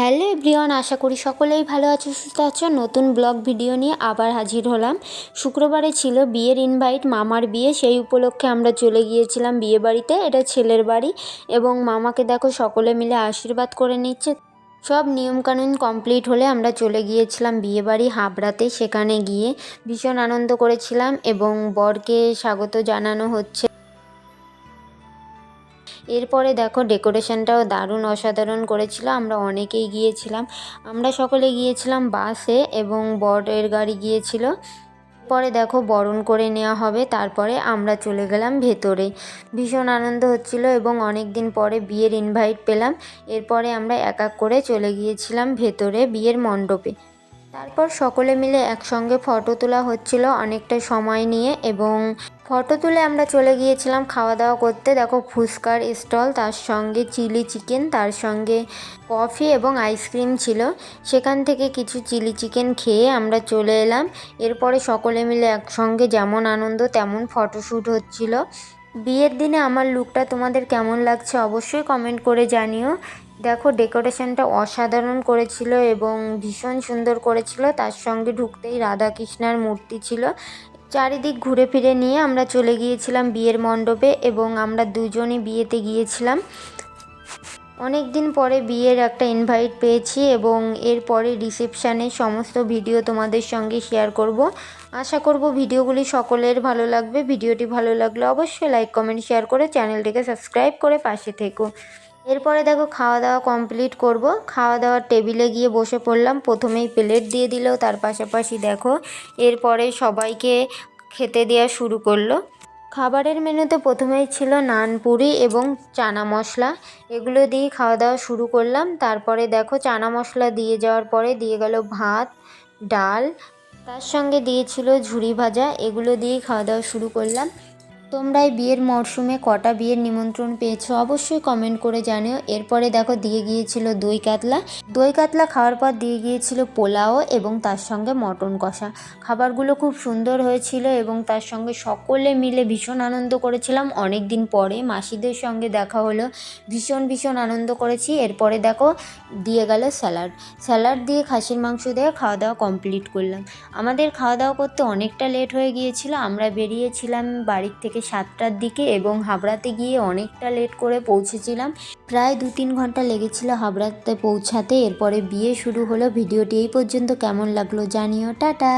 Hello everyone, আশা করি সকলেই ভালো আছো, সুস্থ আছো। নতুন ব্লগ ভিডিও নিয়ে আবার হাজির হলাম। শুক্রবারে ছিল বিয়ের ইনভাইট মামার বিয়ে, সেই উপলক্ষে আমরা চলে গিয়েছিলাম বিয়ে বাড়িতে। এটা ছেলের বাড়ি এবং মামাকে দেখো সকলে মিলে আশীর্বাদ করে নিচ্ছে। সব নিয়মকানুন কমপ্লিট হলে আমরা চলে গিয়েছিলাম বিয়েবাড়ি হাবড়াতে, সেখানে গিয়ে ভীষণ আনন্দ করেছিলাম এবং বরকে স্বাগত জানানো হচ্ছে। এরপরে দেখো ডেকোরেশনটাও দারুণ অসাধারণ করেছিল, আমরা অনেকেই গিয়েছিলাম। আমরা সকলে গিয়েছিলাম বাসে এবং বরের গাড়ি গিয়েছিল। পরে দেখো বরণ করে নেওয়া হবে, তারপরে আমরা চলে গেলাম ভেতরে। ভীষণ আনন্দ হচ্ছিল এবং অনেক দিন পরে বিয়ের ইনভাইট পেলাম। এরপরে আমরা এক এক করে চলে গিয়েছিলাম ভেতরে বিয়ের মণ্ডপে। তারপর সকলে মিলে একসঙ্গে ফটো তোলা হচ্ছিল অনেকটা সময় নিয়ে এবং ফটো তুলে আমরা চলে গিয়েছিলাম খাওয়া দাওয়া করতে। দেখো ফুচকার স্টল, তার সঙ্গে চিলি চিকেন, তার সঙ্গে কফি এবং আইসক্রিম ছিল। সেখান থেকে কিছু চিলি চিকেন খেয়ে আমরা চলে এলাম। এরপরে সকলে মিলে একসঙ্গে যেমন আনন্দ তেমন ফটোশ্যুট হচ্ছিল। বিয়ের দিনে আমার লুকটা তোমাদের কেমন লাগছে অবশ্যই কমেন্ট করে জানিও। দেখো ডেকোরেশনটা অসাধারণ করেছিল এবং ভীষণ সুন্দর করেছিল। তার সঙ্গে ঢুকতেই রাধা কৃষ্ণার মূর্তি ছিল। চারিদিক ঘুরে ফিরে নিয়ে আমরা চলে গিয়েছিলাম বিয়ের মণ্ডপে এবং আমরা দুজনই বিয়েতে গিয়েছিলাম। অনেক দিন পরে বিয়ের একটা ইনভাইট পেয়েছি এবং এরপরে রিসেপশানে সমস্ত ভিডিও তোমাদের সঙ্গে শেয়ার করব। আশা করব ভিডিওগুলি সকলের ভালো লাগবে। ভিডিওটি ভালো লাগলে অবশ্যই লাইক কমেন্ট শেয়ার করে চ্যানেলটিকে সাবস্ক্রাইব করে পাশে থেকো। এরপরে দেখো খাওয়া দাওয়া কমপ্লিট করব। খাওয়া দাওয়ার টেবিলে গিয়ে বসে পড়লাম। প্রথমেই প্লেট দিয়ে দিল, তার পাশাপাশি দেখো এরপরে সবাইকে খেতে দেওয়া শুরু করল। খাবারের মেনুতে প্রথমেই ছিল নান পুরি এবং চানা মশলা। এগুলো দিয়ে খাওয়া দাওয়া শুরু করলাম। তারপরে দেখো চানা মশলা দিয়ে যাওয়ার পরে দিয়ে গেল ভাত, ডাল, তার সঙ্গে দিয়েছিল ঝুড়ি ভাজা। এগুলো দিয়েই খাওয়া দাওয়া শুরু করলাম। তোমরা এই বিয়ের মরশুমে কটা বিয়ের নিমন্ত্রণ পেয়েছ অবশ্যই কমেন্ট করে জানিও। এরপরে দেখো দিয়ে গিয়েছিল দই কাতলা। দই কাতলা খাওয়ার পর দিয়ে গিয়েছিল পোলাও এবং তার সঙ্গে মটন কষা। খাবারগুলো খুব সুন্দর হয়েছিল এবং তার সঙ্গে সকলে মিলে ভীষণ আনন্দ করেছিলাম। অনেক দিন পরে মাসিদের সঙ্গে দেখা হলো। ভীষণ ভীষণ আনন্দ করেছি। এরপরে দেখো দিয়ে গেল স্যালাড। স্যালাড দিয়ে খাসির মাংস দিয়ে খাওয়া দাওয়া কমপ্লিট করলাম। আমাদের খাওয়া দাওয়া করতে অনেকটা লেট হয়ে গিয়েছিল। আমরা বেরিয়েছিলাম বাড়ির থেকে সাতটার দিকে এবং হাবড়াতে গিয়ে অনেকটা লেট করে পৌঁছেছিলাম। প্রায় দু তিন ঘণ্টা লেগেছিল হাবড়াতে পৌঁছাতে। এরপরে বিয়ে শুরু হলো। ভিডিওটি এই পর্যন্ত। কেমন লাগল জানিও। টাটা!